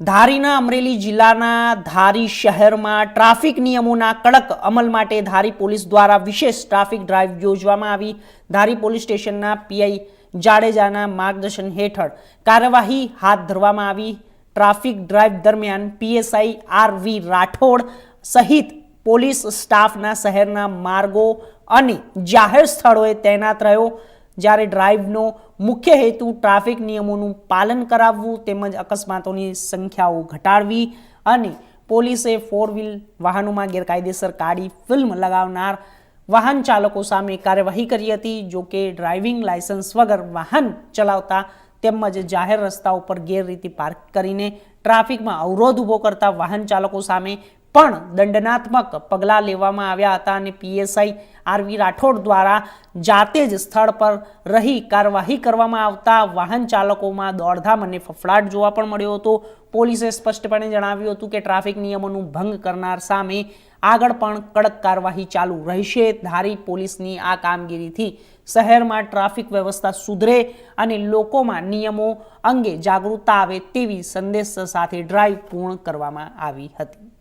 ધારીના અમરેલી જિલ્લાના ધારી શહેરમાં ટ્રાફિક નિયમોના કડક અમલ માટે ધારી પોલીસ દ્વારા વિશેષ ટ્રાફિક ડ્રાઈવ યોજવામાં આવી. ધારી પોલીસ સ્ટેશનના પીઆઈ જાડેજાના માર્ગદર્શન હેઠળ કાર્યવાહી હાથ ધરવામાં આવી. ટ્રાફિક ડ્રાઈવ દરમિયાન પીએસઆઈ આર વી રાઠોડ સહિત પોલીસ સ્ટાફના શહેરના માર્ગો અને જાહેર સ્થળોએ તૈનાત રહ્યો. જ્યારે ડ્રાઈવનો મુખ્ય હેતુ ટ્રાફિક નિયમોનું પાલન કરાવવું તેમજ અકસ્માતોની સંખ્યાઓ ઘટાડવી અને પોલીસે ફોર વ્હીલ વાહનોમાં ગેરકાયદેસર કાળી ફિલ્મ લગાવનાર વાહન ચાલકો સામે કાર્યવાહી કરી હતી, જો કે ડ્રાઇવિંગ લાયસન્સ વગર વાહન ચલાવતા તેમજ જાહેર રસ્તા ઉપર ગેરરીતિ પાર્ક કરીને ટ્રાફિકમાં અવરોધ ઊભો કરતા વાહન ચાલકો સામે પણ દંડનાત્મક પગલાં લેવામાં આવ્યા હતા અને પીએસઆઈ આરવી રાઠોડ દ્વારા જાતે જ સ્થળ પર રહી કાર્યવાહી કરવામાં આવતા વાહન ચાલકોમાં દોડધામ અને ફફડાટ જોવા પણ મળ્યો હતો. પોલીસે સ્પષ્ટપણે જણાવ્યું હતું કે ટ્રાફિક નિયમોનું ભંગ કરનાર સામે આગળ પણ કડક કાર્યવાહી ચાલુ રહેશે. ધારી પોલીસની આ કામગીરીથી શહેરમાં ટ્રાફિક વ્યવસ્થા સુધરે અને લોકોમાં નિયમો અંગે જાગૃતતા આવે તેવી સંદેશ સાથે ડ્રાઈવ પૂર્ણ કરવામાં આવી હતી.